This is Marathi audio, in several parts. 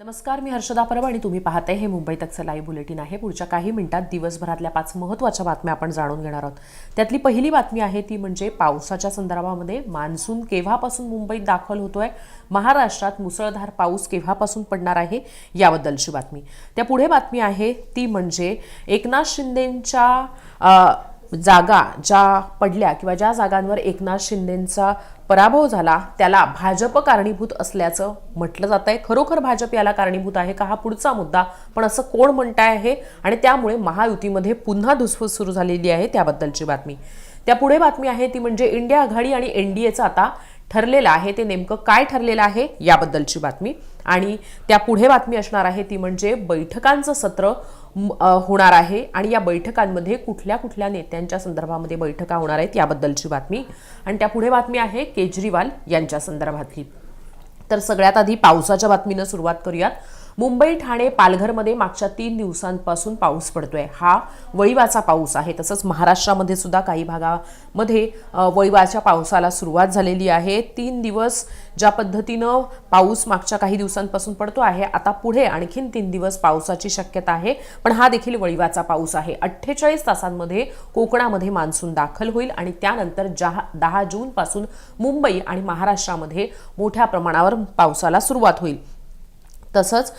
नमस्कार मी हर्षदा परब आणि तुम्ही पाहताय हे मुंबई तकचं लाईव्ह बुलेटिन आहे. पुढच्या काही मिनिटात दिवसभरातल्या पाच महत्त्वाच्या बातम्या आपण जाणून घेणार आहोत. त्यातली पहिली बातमी आहे ती म्हणजे पावसाच्या संदर्भामध्ये मान्सून केव्हापासून मुंबईत दाखल होतोय? महाराष्ट्रात मुसळधार पाऊस केव्हापासून पडणार आहे? याबद्दलची बातमी. त्या पुढे बातमी आहे ती म्हणजे एकनाथ शिंदेंच्या जागा ज्या पडल्या किंवा ज्या जागांवर एकनाथ शिंदेंचा पराभव झाला त्याला भाजप कारणीभूत असल्याचं म्हटलं जात आहे. खरोखर भाजप याला कारणीभूत आहे का हा पुढचा मुद्दा पण असं कोण म्हणताय आहे आणि त्यामुळे महायुतीमध्ये पुन्हा धुसफूस सुरू झालेली आहे त्याबद्दलची बातमी. त्या पुढे बातमी आहे ती म्हणजे इंडिया आघाडी आणि एनडीएचं आता ठरलेलं आहे ते नेमकं काय ठरलेलं आहे याबद्दलची बातमी. आणि त्या पुढे बातमी असणार आहे ती म्हणजे बैठकांचं सत्र होणार आहे आणि या बैठकांमध्ये कुठल्या कुठल्या नेत्यांच्या संदर्भामध्ये बैठका होणार आहेत याबद्दलची बातमी. आणि त्या पुढे बातमी आहे केजरीवाल यांच्या संदर्भातली. तर सगळ्यात आधी पावसाच्या बातमीनं सुरुवात करूयात. मुंबई ठाणे पालघरमध्ये मागच्या तीन दिवसांपासून पाऊस पडतोय. हा वळीवाचा पाऊस आहे. तसंच महाराष्ट्रामध्ये सुद्धा काही भागामध्ये वळिवाच्या वळीवाच्या पावसाला सुरुवात झालेली आहे. तीन दिवस ज्या पद्धतीनं पाऊस मागच्या काही दिवसांपासून पडतो आहे आता पुढे आणखीन तीन दिवस पावसाची शक्यता आहे. पण हा देखील वळीवाचा पाऊस आहे. अठ्ठेचाळीस तासांमध्ये कोकणामध्ये मान्सून दाखल होईल आणि त्यानंतर जहा दहा जूनपासून मुंबई आणि महाराष्ट्रामध्ये मोठ्या प्रमाणावर पावसाला सुरुवात होईल. तसंच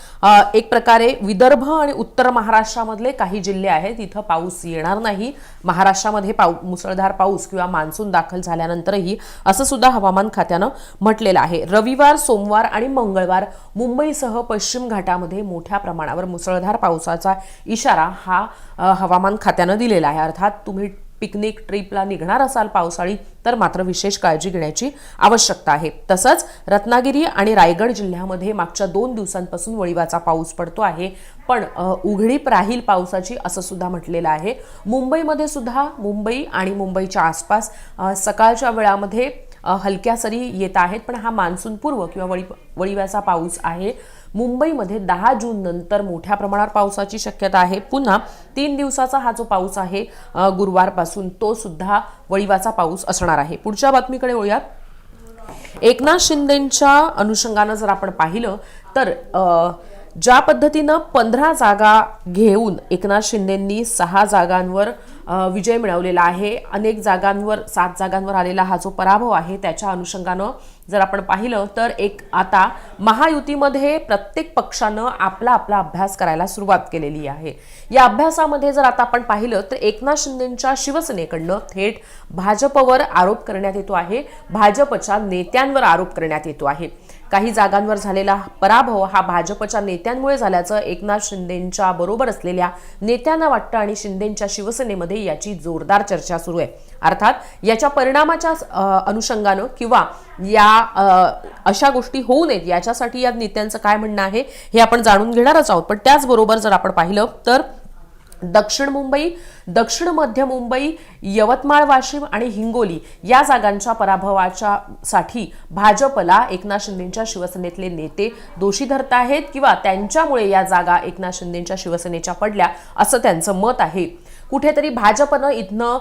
एक प्रकारे विदर्भ आणि उत्तर महाराष्ट्रामधले काही जिल्हे आहेत तिथं पाऊस येणार नाही. महाराष्ट्रामध्ये पाऊ मुसळधार पाऊस किंवा मान्सून दाखल झाल्यानंतरही असं सुद्धा हवामान खात्यानं म्हटलेलं आहे. रविवार सोमवार आणि मंगळवार मुंबईसह पश्चिम घाटामध्ये मोठ्या प्रमाणावर मुसळधार पावसाचा इशारा हा हवामान खात्यानं दिलेला आहे. अर्थात तुम्ही पिकनिक ट्रिपला निघणार असाल पावसाळी तर मात्र विशेष काळजी घेण्याची आवश्यकता आहे. तसंच रत्नागिरी आणि रायगड जिल्ह्यामध्ये मागच्या दोन दिवसांपासून वळीवाचा पाऊस पडतो आहे. पण उघडीप राहील पावसाची असं सुद्धा म्हटलेलं आहे. मुंबईमध्ये सुद्धा मुंबई आणि मुंबईच्या आसपास सकाळच्या वेळामध्ये हलक्या सरी येत आहेत. पण हा मान्सून पूर्व किंवा वळी वळीवाचा पाऊस आहे. मुंबईमध्ये दहा जून नंतर मोठ्या प्रमाणावर पावसाची शक्यता आहे. पुन्हा तीन दिवसाचा हा जो पाऊस आहे गुरुवारपासून तो सुद्धा वळीवाचा पाऊस असणार आहे. पुढच्या बातमीकडे वळूयात. एकनाथ शिंदेच्या अनुषंगानं जर आपण पाहिलं तर ज्या पद्धतीनं पंधरा जागा घेऊन एकनाथ शिंदेंनी सहा जागांवर विजय मिळवलेला आहे अनेक जागांवर सात जागांवर आलेला हा जो पराभव आहे त्याच्या अनुषंगानं जर आपण पाहिलं तर एक आता महायुतीमध्ये प्रत्येक पक्षानं आपला आपला अभ्यास करायला सुरुवात केलेली आहे. या अभ्यासामध्ये जर आता आपण पाहिलं तर एकनाथ शिंदेंच्या शिवसेनेकडनं थेट भाजपवर आरोप करण्यात येतो आहे. भाजपच्या नेत्यांवर आरोप करण्यात येतो आहे. काही जागांवर झालेला पराभव हा भाजपच्या नेत्यांमुळे झाल्याचं एकनाथ शिंदेच्या बरोबर असलेल्या नेत्यांना वाटतं आणि शिंदेच्या शिवसेनेमध्ये याची जोरदार चर्चा सुरू आहे. अर्थात याच्या परिणामाच्या अनुषंगानं किंवा या अशा गोष्टी होऊ नयेत याच्यासाठी या नेत्यांचं काय म्हणणं आहे हे आपण जाणून घेणारच आहोत. पण त्याचबरोबर जर आपण पाहिलं तर दक्षिण मुंबई दक्षिण मध्य मुंबई यवतमाळ वाशिम आणि हिंगोली या जागांच्या पराभवाच्या साठी भाजपला एकनाथ शिंदेच्या शिवसेनेतले नेते दोषी धरत आहेत किंवा त्यांच्यामुळे या जागा एकनाथ शिंदेच्या शिवसेनेच्या पडल्या असं त्यांचं मत आहे. कुठेतरी भाजपनं इथनं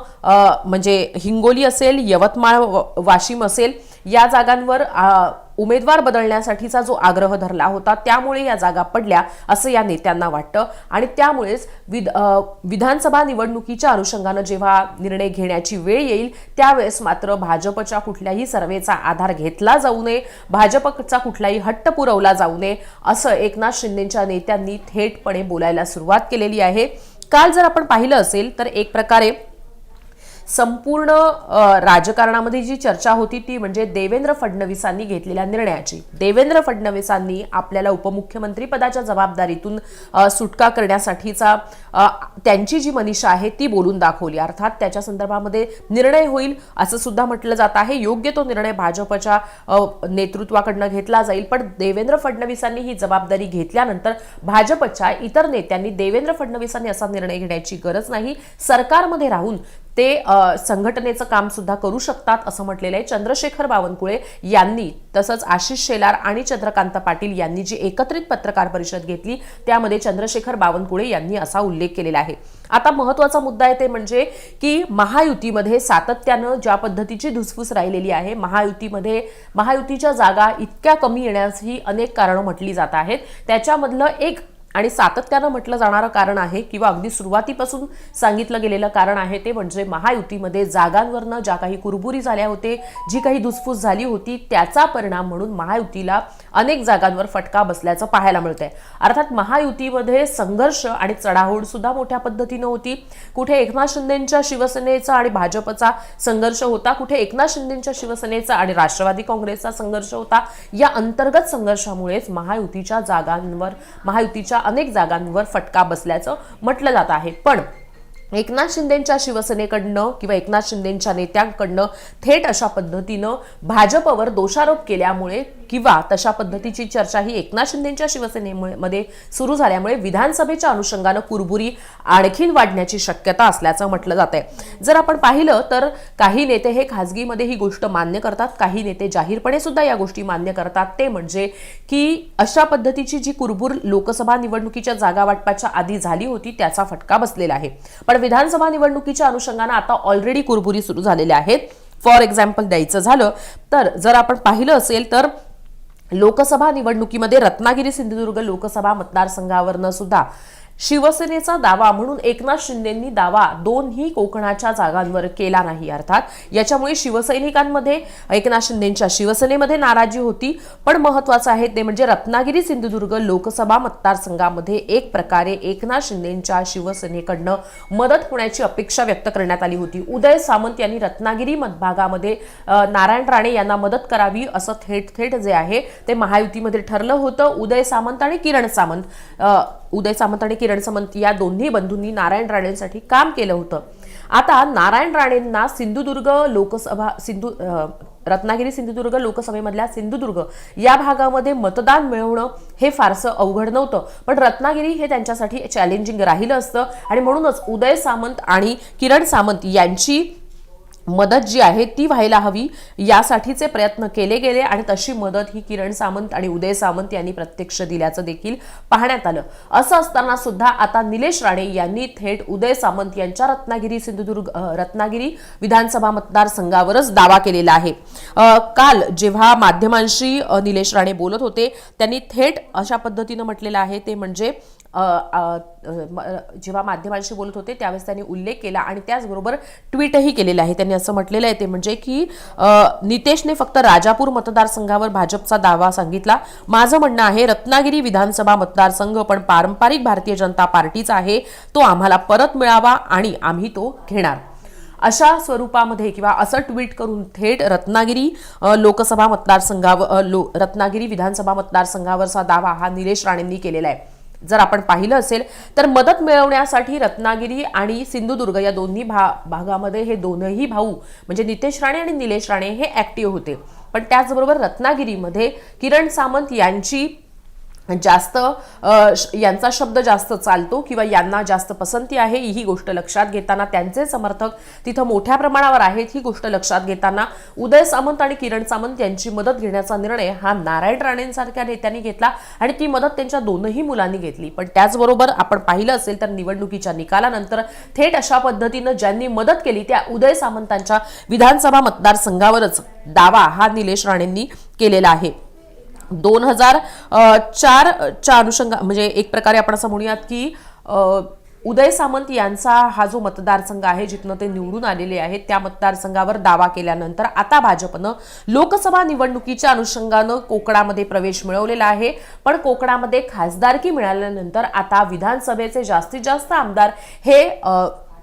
म्हणजे हिंगोली असेल यवतमाळ व- वाशिम असेल या जागांवर उमेदवार बदलण्यासाठीचा जो आग्रह धरला होता त्यामुळे या जागा पडल्या असं या नेत्यांना वाटतं. आणि त्यामुळेच विध विधानसभा निवडणुकीच्या अनुषंगानं जेव्हा निर्णय घेण्याची वेळ येईल त्यावेळेस मात्र भाजपच्या कुठल्याही सर्वेचा आधार घेतला जाऊ नये भाजपचा कुठलाही हट्ट पुरवला जाऊ नये असं एकनाथ शिंदेच्या नेत्यांनी थेटपणे बोलायला सुरुवात केलेली आहे. काल जर आपण पाहिलं असेल तर एक प्रकारे संपूर्ण राजकारणामध्ये जी चर्चा होती ती म्हणजे देवेंद्र फडणवीसांनी घेतलेल्या निर्णयाची. देवेंद्र फडणवीसांनी आपल्याला उपमुख्यमंत्री पदाच्या जबाबदारीतून सुटका करण्यासाठीचा त्यांची जी मनीषा आहे ती बोलून दाखवली. अर्थात त्याच्या संदर्भामध्ये निर्णय होईल असं सुद्धा म्हटलं जात आहे. योग्य तो निर्णय भाजपच्या नेतृत्वाकडनं घेतला जाईल. पण देवेंद्र फडणवीसांनी ही जबाबदारी घेतल्यानंतर भाजपच्या इतर नेत्यांनी देवेंद्र फडणवीसांनी असा निर्णय घेण्याची गरज नाही. सरकारमध्ये राहून ते संघटनेचं काम सुद्धा करू शकतात असं म्हटलेलं आहे. चंद्रशेखर बावनकुळे यांनी तसंच आशिष शेलार आणि चंद्रकांत पाटील यांनी जी एकत्रित पत्रकार परिषद घेतली त्यामध्ये चंद्रशेखर बावनकुळे यांनी असा उल्लेख केलेला आहे. आता महत्त्वाचा मुद्दा आहे ते म्हणजे की महायुतीमध्ये सातत्यानं ज्या पद्धतीची धुसफूस राहिलेली आहे महायुतीमध्ये महायुतीच्या जागा इतक्या कमी येण्याची अनेक कारणं म्हटली जात आहेत. त्याच्यामधलं एक आणि सातत्यानं म्हटलं जाणारं कारण आहे किंवा अगदी सुरुवातीपासून सांगितलं गेलेलं कारण आहे ते म्हणजे महायुतीमध्ये जागांवरनं ज्या काही कुरबुरी झाल्या होते जी काही धुसफूस झाली होती त्याचा परिणाम म्हणून महायुतीला अनेक जागांवर फटका बसल्याचं पाहायला मिळतंय. अर्थात महायुतीमध्ये संघर्ष आणि चढाओढ सुद्धा मोठ्या पद्धतीनं होती. कुठे एकनाथ शिंदेच्या शिवसेनेचा आणि भाजपचा संघर्ष होता कुठे एकनाथ शिंदेच्या शिवसेनेचा आणि राष्ट्रवादी काँग्रेसचा संघर्ष होता या अंतर्गत संघर्षामुळेच महायुतीच्या जागांवर महायुतीच्या अनेक जागांवर फटका बसल्याचं म्हटलं जात आहे. पण एकनाथ शिंदेच्या शिवसेनेकडनं किंवा एकनाथ शिंदेच्या नेत्यांकडनं थेट अशा पद्धतीनं भाजपवर दोषारोप केल्यामुळे किंवा तशा पद्धतीची चर्चा ही एकनाथ शिंदेच्या शिवसेनेमध्ये सुरू झाल्यामुळे विधानसभेच्या अनुषंगानं कुरबुरी आणखीन वाढण्याची शक्यता असल्याचं म्हटलं जात आहे जर आपण पाहिलं तर काही नेते हे खाजगीमध्ये ही गोष्ट मान्य करतात काही नेते जाहीरपणे सुद्धा या गोष्टी मान्य करतात. ते म्हणजे की अशा पद्धतीची जी कुरबुर लोकसभा निवडणुकीच्या जागा वाटपाच्या आधी झाली होती त्याचा फटका बसलेला आहे. पण विधानसभा निवडणुकीच्या अनुषंगानं आता ऑलरेडी कुरबुरी सुरू झालेल्या आहेत. फॉर एक्झाम्पल द्यायचं झालं तर जर आपण पाहिलं असेल तर लोकसभा निवडणुकीमध्ये रत्नागिरी सिंधुदुर्ग लोकसभा मतदारसंघावरनं सुद्धा शिवसेनेचा दावा म्हणून एकनाथ शिंदेंनी दावा दोनही कोकणाच्या जागांवर केला नाही अर्थात याच्यामुळे शिवसैनिकांमध्ये एकनाथ शिंदेच्या शिवसेनेमध्ये नाराजी होती. पण महत्वाचं आहे ते म्हणजे रत्नागिरी सिंधुदुर्ग लोकसभा मतदारसंघामध्ये एक प्रकारे एकनाथ शिंदेच्या शिवसेनेकडनं मदत होण्याची अपेक्षा व्यक्त करण्यात आली होती. उदय सामंत यांनी रत्नागिरी मतभागामध्ये नारायण राणे यांना मदत करावी असं थेट थेट जे आहे ते महायुतीमध्ये ठरलं होतं. उदय सामंत आणि किरण सामंत उदय सामंत आणि किरण सामंत या दोन्ही बंधूंनी नारायण राणेंसाठी काम केलं होतं. आता नारायण राणेंना सिंधुदुर्ग लोकसभा सिंधू रत्नागिरी सिंधुदुर्ग लोकसभेमधल्या सिंधुदुर्ग या भागामध्ये मतदान मिळवणं हे फारसं अवघड नव्हतं. पण रत्नागिरी हे त्यांच्यासाठी चॅलेंजिंग राहिलं असतं आणि म्हणूनच उदय सामंत आणि किरण सामंत यांची मदत जी आहे ती व्हायला हवी यासाठीचे प्रयत्न केले गेले आणि तशी मदत ही किरण सामंत आणि उदय सामंत यांनी प्रत्यक्ष दिल्याचं देखील पाहण्यात आलं. असं असताना सुद्धा आता निलेश राणे यांनी थेट उदय सामंत यांच्या रत्नागिरी सिंधुदुर्ग रत्नागिरी विधानसभा मतदारसंघावरच दावा केलेला आहे. काल जेव्हा माध्यमांशी निलेश राणे बोलत होते त्यांनी थेट अशा पद्धतीनं म्हटलेलं आहे ते म्हणजे जेव्हा माध्यमांशी बोलत होते त्यावेळेस त्यांनी उल्लेख केला आणि त्याचबरोबर ट्विटही केलेलं आहे. त्यांनी असं म्हटलेलं आहे ते म्हणजे की नितेशने फक्त राजापूर मतदारसंघावर भाजपचा दावा सांगितला. माझं म्हणणं आहे रत्नागिरी विधानसभा मतदारसंघ पण पारंपरिक भारतीय जनता पार्टीचा आहे. तो आम्हाला परत मिळावा आणि आम्ही तो घेणार. अशा स्वरूपामध्ये किंवा असं ट्विट करून थेट रत्नागिरी लोकसभा मतदारसंघावर लो रत्नागिरी विधानसभा मतदारसंघावरचा दावा हा निलेश राणेंनी केलेला आहे. जर आपण पाहिलं असेल तर मदत मिळवण्यासाठी रत्नागिरी आणि सिंधुदुर्ग या दोन्ही भा भागामध्ये हे दोनही भाऊ म्हणजे नितेश राणे आणि निलेश राणे हे ॲक्टिव्ह होते. पण त्याचबरोबर रत्नागिरीमध्ये किरण सामंत यांची जास्त श- यांचा शब्द जास्त चालतो किंवा यांना जास्त पसंती आहे ही गोष्ट लक्षात घेताना त्यांचे समर्थक तिथं मोठ्या प्रमाणावर आहेत ही गोष्ट लक्षात घेताना उदय सामंत आणि किरण सामंत यांची मदत घेण्याचा निर्णय हा नारायण राणेंसारख्या नेत्यांनी घेतला आणि ती मदत त्यांच्या दोनही मुलांनी घेतली. पण त्याचबरोबर आपण पाहिलं असेल तर निवडणुकीच्या निकालानंतर थेट अशा पद्धतीनं ज्यांनी मदत केली त्या उदय सामंतांच्या विधानसभा मतदारसंघावरच दावा हा निलेश राणेंनी केलेला आहे. दोन हजार चारच्या अनुषंगा म्हणजे एक प्रकारे आपण असं म्हणूयात की उदय सामंत यांचा हा जो मतदारसंघ आहे जिथनं ते निवडून आलेले आहेत त्या मतदारसंघावर दावा केल्यानंतर आता भाजपनं लोकसभा निवडणुकीच्या अनुषंगानं कोकणामध्ये प्रवेश मिळवलेला आहे. पण कोकणामध्ये खासदारकी मिळाल्यानंतर आता विधानसभेचे जास्तीत जास्त आमदार हे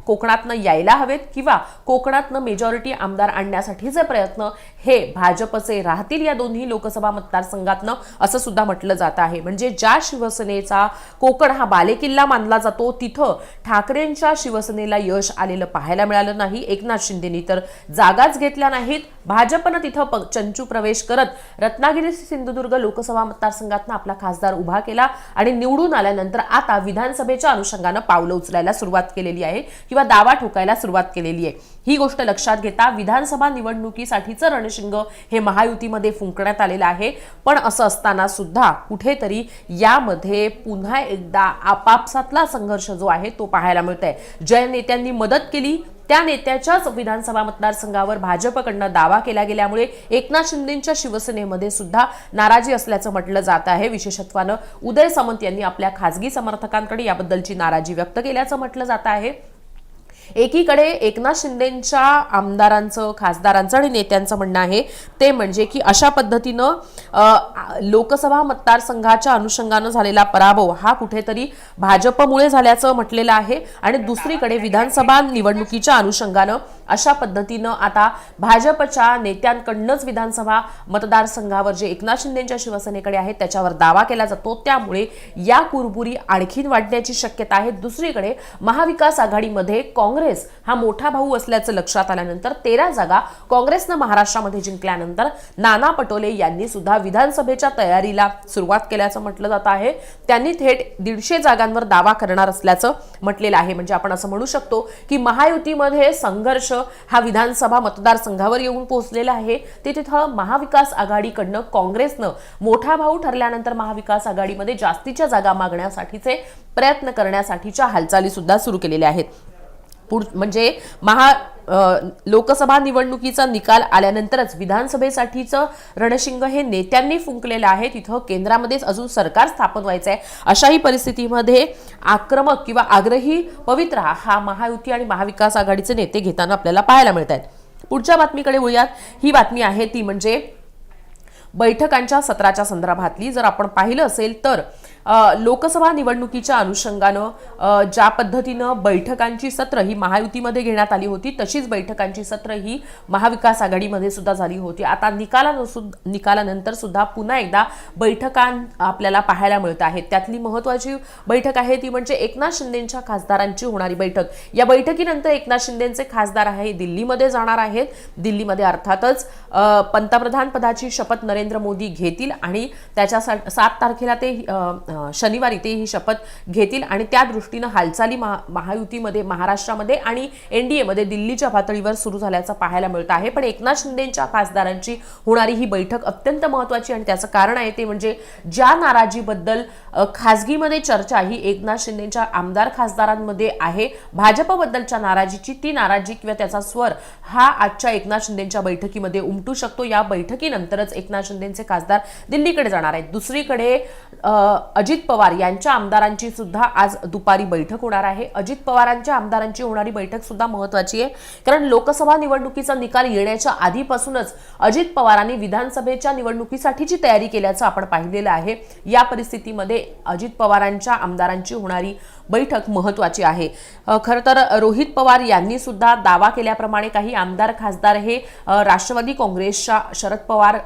कोकणातनं यायला हवेत किंवा कोकणातनं मेजॉरिटी आमदार आणण्यासाठीचे प्रयत्न हे भाजपचे राहतील या दोन्ही लोकसभा मतदारसंघातनं असं सुद्धा म्हटलं जात आहे. म्हणजे ज्या शिवसेनेचा कोकण हा बालेकिल्ला मानला जातो तिथं ठाकरेंच्या शिवसेनेला यश आलेलं पाहायला मिळालं नाही. एकनाथ शिंदेनी तर जागाच घेतल्या नाहीत. भाजपनं तिथं चंचू प्रवेश करत रत्नागिरी सिंधुदुर्ग लोकसभा मतदारसंघातनं आपला खासदार उभा केला आणि निवडून आल्यानंतर आता विधानसभेच्या अनुषंगानं पावलं उचलायला सुरुवात केलेली आहे. किंवा किंवा दावा ठोकायला सुरुवात केलेली आहे. ही गोष्ट लक्षात घेता विधानसभा निवडणुकीसाठीचं रणशिंग हे महायुतीमध्ये फुंकण्यात आलेलं आहे. पण असं असताना सुद्धा कुठेतरी यामध्ये पुन्हा एकदा आपापसातला संघर्ष जो आहे तो पाहायला मिळत आहे ज्या नेत्यांनी मदत केली त्या नेत्याच्याच विधानसभा मतदारसंघावर भाजपकडनं दावा केला गेल्यामुळे एकनाथ शिंदेच्या शिवसेनेमध्ये सुद्धा नाराजी असल्याचं म्हटलं जात आहे. विशेषत्वानं उदय सामंत यांनी आपल्या खासगी समर्थकांकडे याबद्दलची नाराजी व्यक्त केल्याचं म्हटलं जात आहे. एकीकडे एकनाथ शिंदेच्या आमदारांचं खासदारांचं आणि नेत्यांचं म्हणणं आहे ते म्हणजे की अशा पद्धतीनं लोकसभा मतदारसंघाच्या अनुषंगानं झालेला पराभव हा कुठेतरी भाजपमुळे झाल्याचं म्हटलेलं आहे आणि दुसरीकडे विधानसभा निवडणुकीच्या अनुषंगानं अशा पद्धतीनं आता भाजपच्या नेत्यांकडनंच विधानसभा मतदारसंघावर जे एकनाथ शिंदेच्या शिवसेनेकडे आहे त्याच्यावर दावा केला जातो. त्यामुळे या कुरबुरी आणखीन वाढण्याची शक्यता आहे. दुसरीकडे महाविकास आघाडीमध्ये काँग्रेस हा मोठा भाऊ असल्याचं लक्षात आल्यानंतर तेरा जागा काँग्रेसनं महाराष्ट्रामध्ये जिंकल्यानंतर नाना पटोले यांनी सुद्धा विधानसभेच्या तयारीला सुरुवात केल्याचं म्हटलं जात आहे. त्यांनी थेट दीडशे जागांवर दावा करणार असल्याचं म्हटलेलं आहे. म्हणजे आपण असं म्हणू शकतो की महायुतीमध्ये संघर्ष हा विधानसभा मतदारसंघावर येऊन पोहोचलेला आहे. ते तिथं महाविकास आघाडीकडनं काँग्रेसनं मोठा भाऊ ठरल्यानंतर महाविकास आघाडीमध्ये जास्तीच्या जागा मागण्यासाठीचे प्रयत्न करण्यासाठीच्या हालचाली सुद्धा सुरू केलेल्या आहेत. पुढ म्हणजे महा लोकसभा निवडणुकीचा निकाल आल्यानंतरच विधानसभेसाठीचं रणशिंग हे नेत्यांनी फुंकलेलं आहे. तिथं केंद्रामध्येच अजून सरकार स्थापन व्हायचं आहे अशाही परिस्थितीमध्ये आक्रमक किंवा आग्रही पवित्रा हा महायुती आणि महाविकास आघाडीचे नेते घेताना आपल्याला पाहायला मिळत आहेत पुढच्या बातमीकडे वळूयात. ही बातमी आहे ती म्हणजे बैठकांच्या सत्राच्या संदर्भातली. जर आपण पाहिलं असेल तर लोकसभा निवडणुकीच्या अनुषंगानं ज्या पद्धतीनं बैठकांची सत्र ही महायुतीमध्ये घेण्यात आली होती तशीच बैठकांची सत्र ही महाविकास आघाडीमध्ये सुद्धा झाली होती. आता निकालानुसुद निकालानंतर सुद्धा पुन्हा एकदा बैठकां आपल्याला पाहायला मिळत आहेत. त्यातली महत्वाची बैठक आहे ती म्हणजे एकनाथ शिंदेच्या खासदारांची होणारी बैठक. या बैठकीनंतर एकनाथ शिंदेचे खासदार आहे दिल्लीमध्ये जाणार आहेत. दिल्लीमध्ये अर्थातच पंतप्रधान पदाची शपथ नरेंद्र मोदी घेतील आणि त्याच्या सा- सात तारखेला ते आ, शनिवारी ते ही शपथ घेतील आणि त्या दृष्टीनं हालचाली महा महायुतीमध्ये महाराष्ट्रामध्ये आणि एन डी एमध्ये दिल्लीच्या पातळीवर सुरू झाल्याचं पाहायला मिळतं आहे. पण एकनाथ शिंदेच्या खासदारांची होणारी ही बैठक अत्यंत महत्वाची आणि त्याचं कारण आहे ते म्हणजे ज्या नाराजीबद्दल खासगीमध्ये चर्चा ही एकनाथ शिंदेच्या आमदार खासदारांमध्ये आहे भाजपबद्दलच्या नाराजीची ती नाराजी किंवा त्याचा स्वर हा आजच्या एकनाथ शिंदेच्या बैठकीमध्ये उमटू शकतो. या बैठकीनंतरच एकनाथ शिंदेचे खासदार दिल्लीकडे जाणार आहेत. दुसरीकडे अजित पवार यांच्या आमदारांची सुद्धा आज दुपारी बैठक होणार आहे. अजित पवारांच्या आमदारांची होणारी बैठक सुद्धा महत्वाची आहे. कारण लोकसभा निवडणुकीचा निकाल येण्याच्या आधीपासूनच अजित पवारांनी विधानसभेच्या निवडणुकीसाठीची तयारी केल्याचं आपण पाहिलेलं आहे. या परिस्थितीमध्ये अजित पवारांच्या आमदारांची होणारी बैठक महत्वाची आहे. खरं तर रोहित पवार यांनी सुद्धा दावा केल्याप्रमाणे काही आमदार खासदार हे राष्ट्रवादी काँग्रेसच्या शरद पवार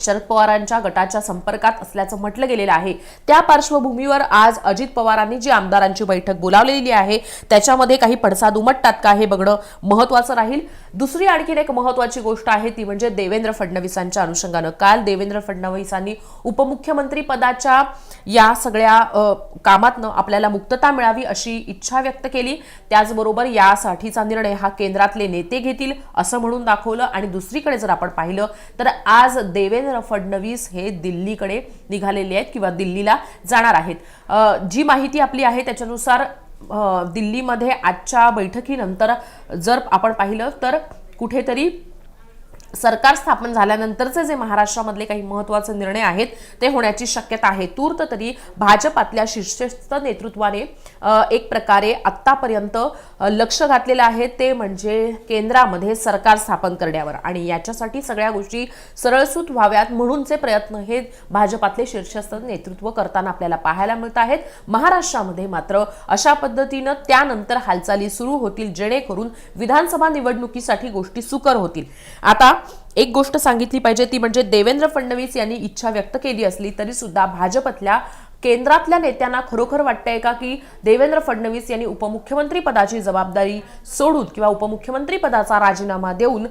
शरद पवारांच्या गटाच्या संपर्कात असल्याचं म्हटलं गेलेलं आहे. त्या पार्श्वभूमीवर आज अजित पवारांनी जी आमदारांची बैठक बोलावलेली आहे त्याच्यामध्ये काही पडसाद उमटतात का हे बघणं महत्वाचं राहील. दुसरी आणखीन एक महत्वाची गोष्ट आहे ती म्हणजे देवेंद्र फडणवीसांच्या अनुषंगानं. काल देवेंद्र फडणवीसांनी उपमुख्यमंत्री पदाच्या या सगळ्या कामातनं आपल्याला मुक्तता मिळावी अशी इच्छा व्यक्त केली. त्याचबरोबर यासाठीचा निर्णय हा केंद्रातले नेते घेतील असं म्हणून दाखवलं. आणि दुसरीकडे जर आपण पाहिलं तर आज देवेंद्र फडणवीस हे दिल्लीकडे निघालेले आहेत किंवा दिल्लीला जाणार आहेत. जी माहिती आपली आहे त्याच्यानुसार दिल्लीमध्ये आजच्या बैठकीनंतर जर आपण पाहिलं तर कुठेतरी सरकार स्थापन झाल्यानंतरचे जे महाराष्ट्रामधले काही महत्त्वाचे निर्णय आहेत ते होण्याची शक्यता आहे. तूर्त तरी भाजपातल्या शीर्षस्थ नेतृत्वाने एक प्रकारे आत्तापर्यंत लक्ष घातलेलं आहे. ते म्हणजे केंद्रामध्ये सरकार स्थापन करण्यावर. आणि याच्यासाठी सगळ्या गोष्टी सरळसूत व्हाव्यात म्हणूनचे प्रयत्न हे भाजपातले शीर्षस्थ नेतृत्व करताना आपल्याला पाहायला मिळत आहेत. महाराष्ट्रामध्ये मात्र अशा पद्धतीनं त्यानंतर हालचाली सुरू होतील जेणेकरून विधानसभा निवडणुकीसाठी गोष्टी सुकर होतील. आता एक गोष्ट सांगितली पाहिजे ती म्हणजे देवेंद्र फडणवीस यांनी इच्छा व्यक्त केली असली तरी सुद्धा भाजपतल्या केंद्रातल्या नेत्यांना खरोखर वाटतंय का की देवेंद्र फडणवीस यांनी उपमुख्यमंत्री पदाची जबाबदारी सोडून किंवा उपमुख्यमंत्री पदाचा राजीनामा देऊन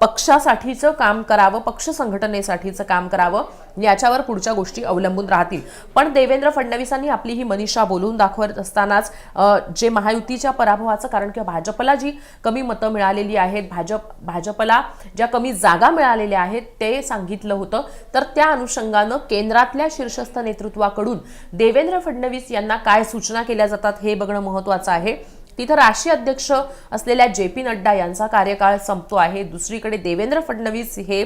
पक्षासाठीचं काम करावं पक्ष संघटनेसाठीचं काम करावं याच्यावर पुढच्या गोष्टी अवलंबून राहतील. पण देवेंद्र फडणवीसांनी आपली ही मनीषा बोलून दाखवत असतानाच जे महायुतीच्या पराभवाचं कारण किंवा भाजपला जी कमी मतं मिळालेली आहेत भाजप भाजपला ज्या कमी जागा मिळालेल्या आहेत ते सांगितलं होतं. तर त्या अनुषंगानं केंद्रातल्या शीर्षस्थ नेतृत्वाकडून देवेंद्र फडणवीस यांना काय सूचना केल्या जातात हे बघणं महत्वाचं आहे. तिथं राष्ट्रीय अध्यक्ष असलेल्या जे पी नड्डा यांचा कार्यकाळ संपतो आहे. दुसरीकडे देवेंद्र फडणवीस हे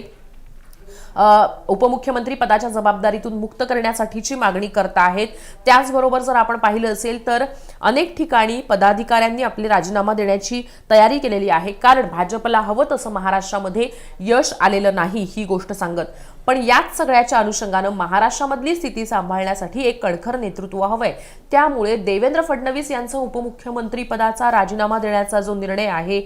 उपमुख्यमंत्री पदाच्या जबाबदारीतून मुक्त करण्यासाठीची मागणी करत आहेत. त्याचबरोबर जर आपण पाहिलं असेल तर अनेक ठिकाणी पदाधिकाऱ्यांनी आपले राजीनामा देण्याची तयारी केलेली आहे. कारण भाजपला हवं तसं महाराष्ट्रामध्ये यश आलेलं नाही ही गोष्ट सांगत. पण याच सगळ्याच्या अनुषंगानं महाराष्ट्रामधली स्थिती सांभाळण्यासाठी एक कणखर नेतृत्व हवंय. त्यामुळे देवेंद्र फडणवीस यांचा उपमुख्यमंत्री पदाचा राजीनामा देण्याचा जो निर्णय आहे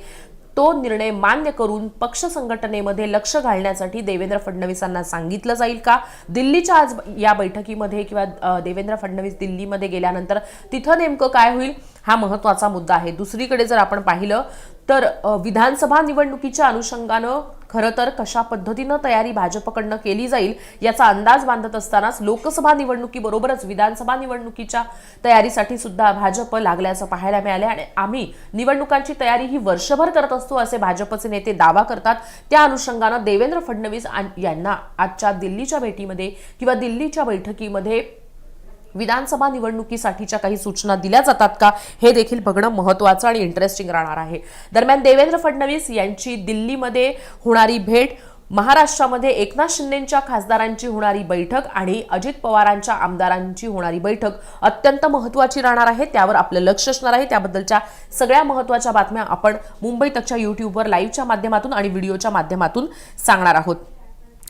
तो निर्णय मान्य करून पक्ष संघटनेमध्ये लक्ष घालण्यासाठी देवेंद्र फडणवीसांना सांगितलं जाईल का? दिल्लीच्या आज या बैठकीमध्ये किंवा देवेंद्र फडणवीस दिल्लीमध्ये गेल्यानंतर तिथं नेमकं काय होईल हा महत्त्वाचा मुद्दा आहे. दुसरीकडे जर आपण पाहिलं तर विधानसभा निवडणुकीच्या अनुषंगानं खरं तर कशा पद्धतीनं तयारी भाजपकडनं केली जाईल याचा अंदाज बांधत असतानाच लोकसभा निवडणुकीबरोबरच विधानसभा निवडणुकीच्या तयारीसाठी सुद्धा भाजप लागल्याचं पाहायला मिळाले आणि आम्ही निवडणुकांची तयारी ही वर्षभर करत असतो असे भाजपचे नेते दावा करतात. त्या अनुषंगानं देवेंद्र फडणवीस यांना आजच्या दिल्लीच्या भेटीमध्ये किंवा दिल्लीच्या बैठकीमध्ये विधानसभा निवडणुकीसाठीच्या काही सूचना दिल्या जातात का? हे देखील बघणं महत्वाचं आणि इंटरेस्टिंग राहणार आहे. दरम्यान देवेंद्र फडणवीस यांची दिल्लीमध्ये होणारी भेट महाराष्ट्रामध्ये एकनाथ शिंदेच्या खासदारांची होणारी बैठक आणि अजित पवारांच्या आमदारांची होणारी बैठक अत्यंत महत्वाची राहणार आहे. त्यावर आपलं लक्ष असणार आहे. त्याबद्दलच्या सगळ्या महत्त्वाच्या बातम्या आपण मुंबई तकच्या युट्यूबवर लाईव्हच्या माध्यमातून आणि व्हिडिओच्या माध्यमातून सांगणार आहोत.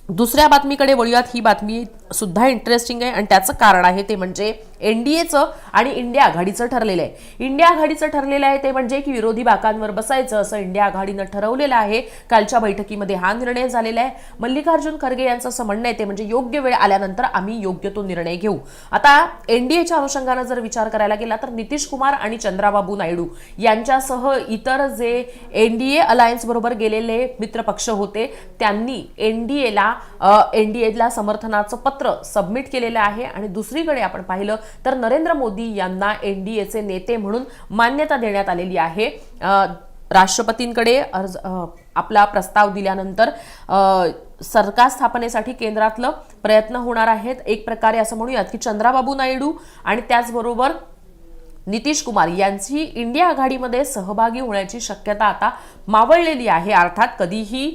दुसऱ्या बातमीकडे वळूयात. ही बातमी सुद्धा इंटरेस्टिंग आहे आणि त्याचं कारण आहे ते म्हणजे एन डी एचं आणि इंडिया आघाडीचं ठरलेलं आहे. इंडिया आघाडीचं ठरलेलं आहे ते म्हणजे की विरोधी बाकांवर बसायचं असं इंडिया आघाडीनं ठरवलेलं आहे. कालच्या बैठकीमध्ये हा निर्णय झालेला आहे. मल्लिकार्जुन खरगे यांचं असं म्हणणं आहे ते म्हणजे योग्य वेळ आल्यानंतर आम्ही योग्य तो निर्णय घेऊ. आता एन डी एच्या अनुषंगानं जर विचार करायला गेला तर नितीश कुमार आणि चंद्राबाबू नायडू यांच्यासह इतर जे एन डी अलायन्स बरोबर गेलेले मित्रपक्ष होते त्यांनी एन डी एला एन डी एला समर्थनाचं पत्र सबमिट केलेलं आहे. आणि दुसरीकडे आपण पाहिलं तर नरेंद्र मोदी यांना एन डी एचे नेते म्हणून मान्यता देण्यात आलेली आहे. राष्ट्रपतींकडे अर्ज आपला प्रस्ताव दिल्यानंतर सरकार स्थापनेसाठी केंद्रातलं प्रयत्न होणार आहेत. एक प्रकारे असं म्हणूयात की चंद्राबाबू नायडू आणि त्याचबरोबर नितीश कुमार यांची इंडिया आघाडीमध्ये सहभागी होण्याची शक्यता आता मावळलेली आहे. अर्थात कधीही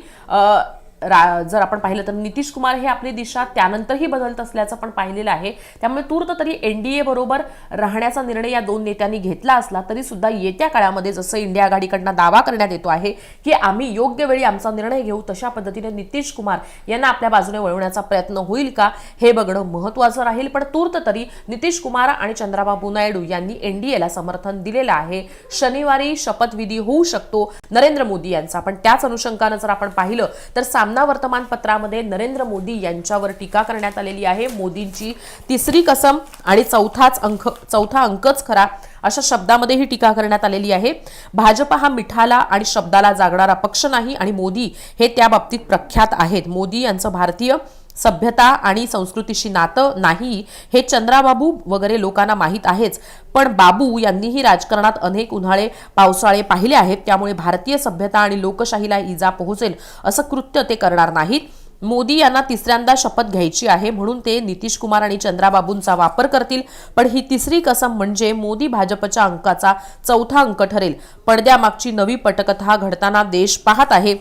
रा- जर आपण पाहिलं तर नितीश कुमार हे आपली दिशा त्यानंतरही बदलत असल्याचं पण पाहिलेलं आहे. त्यामुळे तूर्त तरी एनडीए बरोबर राहण्याचा निर्णय या दोन नेत्यांनी घेतला असला तरी सुद्धा येत्या काळामध्ये जसं इंडिया आघाडीकडनं दावा करण्यात येतो आहे की आम्ही योग्य वेळी आमचा निर्णय घेऊ तशा पद्धतीने नितीश कुमार यांना आपल्या बाजूने वळवण्याचा प्रयत्न होईल का हे बघणं महत्वाचं राहील. पण तूर्त तरी नितीश कुमार आणि चंद्राबाबू नायडू यांनी एनडीएला समर्थन दिलेलं आहे. शनिवारी शपथविधी होऊ शकतो नरेंद्र मोदी यांचा पण त्याच अनुषंगानं जर आपण पाहिलं तर सामना वर्तमानपत्रामध्ये नरेंद्र मोदी यांच्यावर टीका करण्यात आलेली आहे. मोदींची तिसरी कसम आणि चौथाच अंक चौथा अंकच खरा अशा शब्दामध्ये ही टीका करण्यात आलेली आहे. भाजप हा मिठाला आणि शब्दाला जागणारा पक्ष नाही आणि मोदी हे त्या बाबतीत प्रख्यात आहेत. मोदी यांचं भारतीय सभ्यता आणि संस्कृतीशी नातं नाही हे चंद्राबाबू वगैरे लोकांना माहीत आहेच. पण बाबू यांनीही राजकारणात अनेक उन्हाळे पावसाळे पाहिले आहेत. त्यामुळे भारतीय सभ्यता आणि लोकशाहीला इजा पोहोचेल असं कृत्य ते करणार नाहीत. मोदी यांना तिसऱ्यांदा शपथ घ्यायची आहे म्हणून ते नितीश कुमार आणि चंद्राबाबूंचा वापर करतील. पण ही तिसरी कसम म्हणजे मोदी भाजपच्या अंकाचा चौथा अंक ठरेल. पडद्यामागची नवी पटकथा घडताना देश पाहत आहे.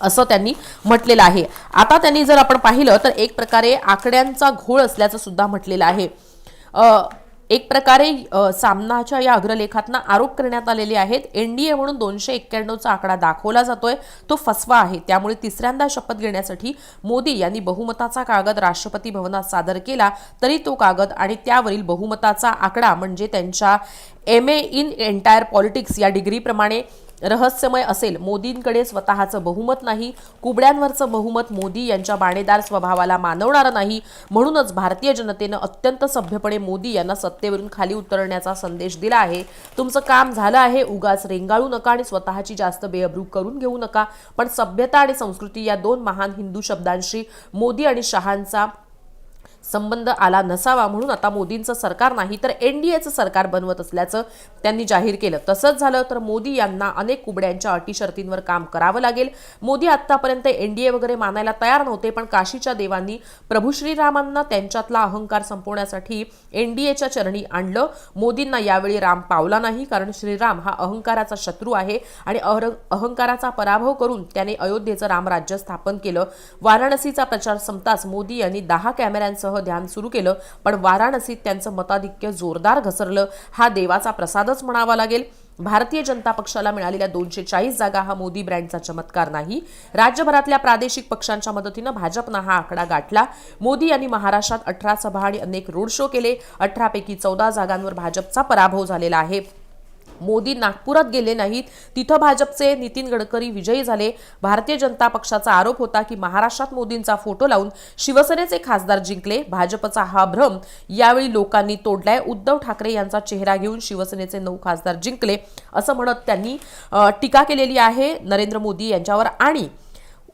असं त्यांनी म्हटलेलं आहे. आता त्यांनी जर आपण पाहिलं तर एक प्रकारे आकड्यांचा घोळ असल्याचं सुद्धा म्हटलेलं आहे. एक प्रकारे सामनाच्या या अग्रलेखातनं आरोप करण्यात आलेले आहेत. एनडीए म्हणून दोनशे एक्क्याण्णवचा आकडा दाखवला जातोय. तो फसवा आहे. त्यामुळे तिसऱ्यांदा शपथ घेण्यासाठी मोदी यांनी बहुमताचा कागद राष्ट्रपती भवनात सादर केला तरी तो कागद आणि त्यावरील बहुमताचा आकडा म्हणजे त्यांच्या M A in entire politics या डिग्रीप्रमाणे रहस्यमय असेल. मोदींकडे स्वतःचं बहुमत नाही कुबड्यांवरचं बहुमत मोदी यांच्या बाणेदार स्वभावाला मानवणारं नाही. म्हणूनच भारतीय जनतेनं अत्यंत सभ्यपणे मोदी यांना सत्तेवरून खाली उतरण्याचा संदेश दिला आहे. तुमचं काम झालं आहे उगाच रेंगाळू नका आणि स्वतःची जास्त बेअब्रू करून घेऊ नका. पण सभ्यता आणि संस्कृती या दोन महान हिंदू शब्दांशी मोदी आणि शहांचा संबंध आला नसावा म्हणून आता मोदींचं सरकार नाही तर एनडीएचं सरकार बनवत असल्याचं त्यांनी जाहीर केलं. तसंच झालं तर मोदी यांना अनेक कुबड्यांच्या अटी शर्तींवर काम करावं लागेल. मोदी आतापर्यंत एनडीए वगैरे मानायला तयार नव्हते पण काशीच्या देवांनी प्रभू श्रीरामांना त्यांच्यातला अहंकार संपवण्यासाठी एनडीएच्या चरणी आणलं. मोदींना यावेळी राम पावला नाही कारण श्रीराम हा अहंकाराचा शत्रू आहे आणि अहंकाराचा पराभव करून त्याने अयोध्येचं रामराज्य स्थापन केलं. वाराणसीचा प्रचार संपताच मोदी यांनी दहा कॅमेऱ्यांसह ध्यान सुरू केलं पण वाराणसीत त्यांचं मताधिक्य जोरदार घसरलं. हा देवाचा प्रसादच म्हणावा लागेल. भारतीय जनता पक्षाला मिळालेल्या दोनशे चाळीस जागा हा मोदी ब्रँडचा चमत्कार नाही. राज्यभरातल्या प्रादेशिक पक्षांच्या मदतीनं भाजपनं हा आकडा गाठला. मोदी यांनी महाराष्ट्रात अठरा सभा आणि अनेक रोड शो केले. अठरापैकी चौदा जागांवर भाजपचा पराभव झालेला आहे. मोदी नागपुरात गेले नाहीत. तिथं भाजपचे नितीन गडकरी विजयी झाले. भारतीय जनता पक्षाचा आरोप होता की महाराष्ट्रात मोदींचा फोटो लावून शिवसेनेचे खासदार जिंकले. भाजपचा हा भ्रम यावेळी लोकांनी तोडलाय. उद्धव ठाकरे यांचा चेहरा घेऊन शिवसेनेचे नऊ खासदार जिंकले असं म्हणत त्यांनी टीका केलेली आहे नरेंद्र मोदी यांच्यावर. आणि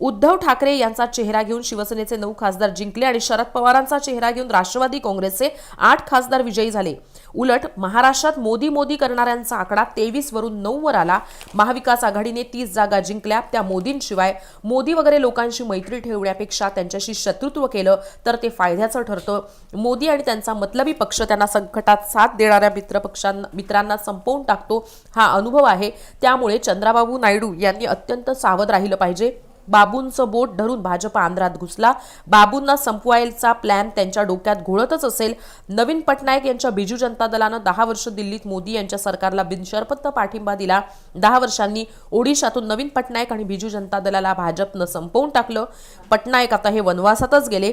उद्धव ठाकरे यांचा चेहरा घेऊन शिवसेनेचे नऊ खासदार जिंकले आणि शरद पवारांचा चेहरा घेऊन राष्ट्रवादी काँग्रेसचे आठ खासदार विजयी झाले. उलट महाराष्ट्रात मोदी मोदी करणाऱ्यांचा आकडा तेवीस वरून नऊ वर आला. महाविकास आघाडीने तीस जागा जिंकल्या. त्या मोदींशिवाय मोदी वगैरे लोकांशी मैत्री ठेवण्यापेक्षा त्यांच्याशी शत्रुत्व केलं तर ते फायद्याचं ठरतं. मोदी आणि त्यांचा मतलबी पक्ष त्यांना संकटात साथ देणाऱ्या मित्रपक्षांना मित्रांना संपवून टाकतो. हा अनुभव आहे. त्यामुळे चंद्राबाबू नायडू यांनी अत्यंत सावध राहिलं पाहिजे. बाबूंचं बोट धरून भाजप आंध्रात घुसला. बाबूंना संपवायचा प्लॅन त्यांच्या डोक्यात घोळतच असेल. नवीन पटनायक यांच्या बिजू जनता दलानं दहा वर्ष दिल्लीत मोदी यांच्या सरकारला बिनशर्पत्त पाठिंबा दिला. दहा वर्षांनी ओडिशातून नवीन पटनायक आणि बिजू जनता दलाला भाजपनं संपवून टाकलं. पटनायक आता हे वनवासातच गेले.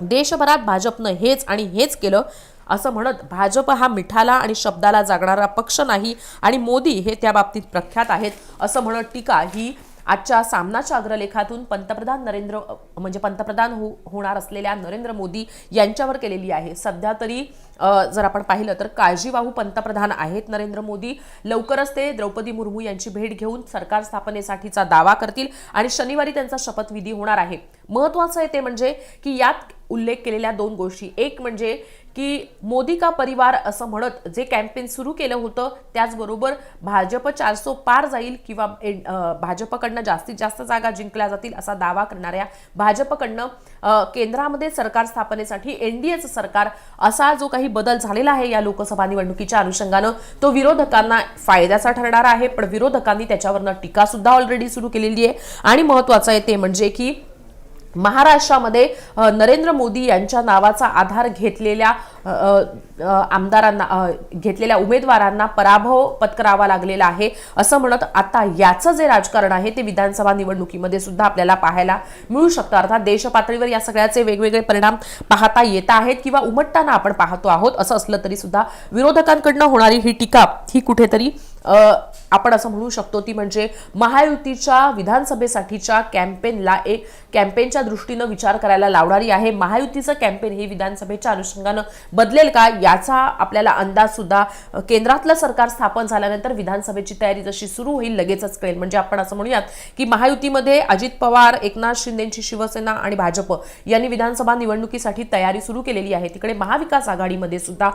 देशभरात भाजपनं हेच आणि हेच केलं असं म्हणत भाजप हा मिठाला आणि शब्दाला जागणारा पक्ष नाही आणि मोदी हे त्या बाबतीत प्रख्यात आहेत असं म्हणत टीका ही आजच्या सामनाच्या अग्रलेखातून पंतप्रधान नरेंद्र म्हणजे पंतप्रधान हो होणार असलेल्या नरेंद्र मोदी यांच्यावर केलेली आहे. सध्या तरी जर आपण पाहिलं तर काळजीवाहू पंतप्रधान आहेत नरेंद्र मोदी. लवकरच ते द्रौपदी मुर्मू यांची भेट घेऊन सरकार स्थापनेसाठीचा दावा करतील आणि शनिवारी त्यांचा शपथविधी होणार आहे. महत्वाचं आहे ते म्हणजे की यात उल्लेख केलेल्या दोन गोष्टी. एक म्हणजे की मोदी का परिवार असं म्हणत जे कॅम्पेन सुरू केलं होतं त्याचबरोबर भाजप चारसो पार जाईल किंवा भाजपकडनं जास्तीत जास्त जागा जिंकल्या जातील असा दावा करणाऱ्या भाजपकडनं केंद्रामध्ये सरकार स्थापनेसाठी एनडीएचं सरकार असा जो काही बदल झालेला आहे या लोकसभा निवडणुकीच्या अनुषंगानं तो विरोधकांना फायद्याचा ठरणार आहे पण विरोधकांनी त्याच्यावरनं टीका सुद्धा ऑलरेडी सुरू केलेली आहे. आणि महत्वाचं आहे ते म्हणजे की महाराष्ट्रामध्ये नरेंद्र मोदी यांच्या नावाचा आधार घेतलेल्या आमदारांना घेतलेल्या उमेदवारांना पराभव पत्करावा लागलेला आहे. असं म्हणत आता याचं जे राजकारण आहे ते विधानसभा निवडणुकीमध्ये सुद्धा आपल्याला पाहायला मिळू शकतं. अर्थात देशपातळीवर या सगळ्याचे वेगवेगळे परिणाम पाहता येत आहेत किंवा उमटताना आपण पाहतो आहोत. असं असलं तरी सुद्धा विरोधकांकडनं होणारी ही टीका ही कुठेतरी आपण असं म्हणू शकतो ती म्हणजे महायुतीच्या विधानसभेसाठीच्या कॅम्पेनला एक कॅम्पेनच्या दृष्टीनं विचार करायला लावणारी आहे. महायुतीचं कॅम्पेन हे विधानसभेच्या अनुषंगानं बदलेल का? याचा आपल्याला अंदाज सुद्धा केंद्रातलं सरकार स्थापन झाल्यानंतर विधानसभेची तयारी जशी सुरू होईल लगेचच कळेल. म्हणजे आपण असं म्हणूयात की महायुतीमध्ये अजित पवार एकनाथ शिंदेची शिवसेना आणि भाजप यांनी विधानसभा निवडणुकीसाठी तयारी सुरू केलेली आहे. तिकडे महाविकास आघाडीमध्ये सुद्धा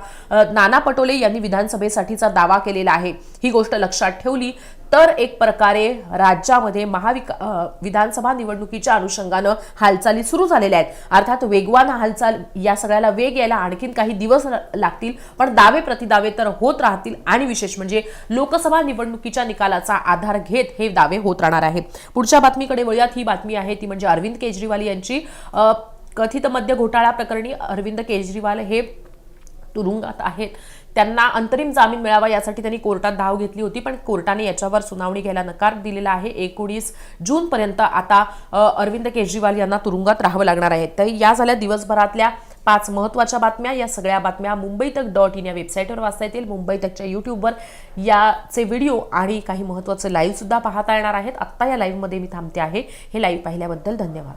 नाना पटोले यांनी विधानसभेसाठीचा दावा केलेला आहे. ही गोष्ट लक्षात ठेवली तर एक प्रकारे राज्यामध्ये महाविका विधानसभा निवडणुकीच्या अनुषंगानं हालचाली सुरू झालेल्या आहेत. अर्थात वेगवान हालचाल या सगळ्याला वेग यायला आणखीन काही दिवस लागतील पण दावे प्रतिदावे तर होत राहतील आणि विशेष म्हणजे लोकसभा निवडणुकीच्या निकालाचा आधार घेत हे दावे होत राहणार आहेत. पुढच्या बातमीकडे वळूयात. ही बातमी आहे ती म्हणजे अरविंद केजरीवाल यांची. कथित मद्य घोटाळा प्रकरणी अरविंद केजरीवाल हे तुरुंगात आहेत. त्यांना अंतरिम जामीन मिळावा यासाठी त्यांनी कोर्टात धाव घेतली होती पण कोर्टाने याच्यावर सुनावणी घ्यायला नकार दिलेला आहे. एकोणीस जूनपर्यंत आता अरविंद केजरीवाल यांना तुरुंगात राहावं लागणार आहे. तर या झाल्या दिवसभरातल्या पाच महत्त्वाच्या बातम्या या सगळ्या बातम्या मुंबई तक डॉट इन या वेबसाईटवर वाचता येतील. मुंबई तकच्या यूट्यूबवर याचे व्हिडिओ आणि काही महत्त्वाचे लाईव्हसुद्धा पाहता येणार आहेत. आत्ता या लाईव्हमध्ये मी थांबते आहे. हे लाईव्ह पाहिल्याबद्दल धन्यवाद.